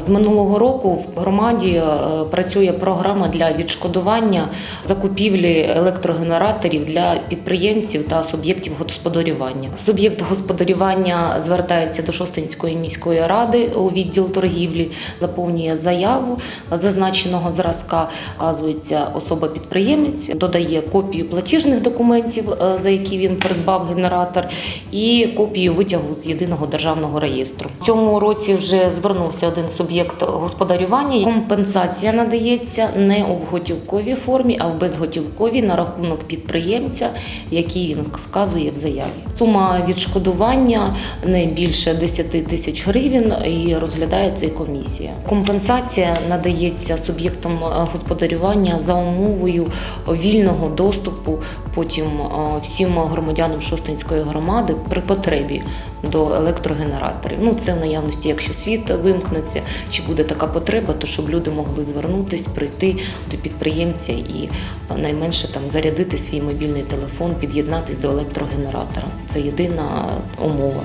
З минулого року в громаді е, працює програма для відшкодування закупівлі електрогенераторів для підприємців та суб'єктів господарювання. Суб'єкт господарювання звертається до Шостинської міської ради у відділ торгівлі, заповнює заяву зазначеного зразка, вказується особа-підприємець, додає копію платіжних документів, е, за які він придбав генератор, і копію витягу з єдиного державного реєстру. В цьому році вже звернувся один суб'єкт господарювання. Компенсація надається не у готівковій формі, а в безготівковій на рахунок підприємця, який він вказує в заяві. Сума відшкодування не більше 10 тисяч гривень і розглядається і комісія. Компенсація надається суб'єктам господарювання за умовою вільного доступу потім е, всім громадянам Шостинської громади при потребі до електрогенераторів. Ну це в наявності, якщо світ вимкнеться, чи буде така потреба, то щоб люди могли звернутись, прийти до підприємця і е, найменше там зарядити свій мобільний телефон, під'єднатись до електрогенератора. Це єдина умова.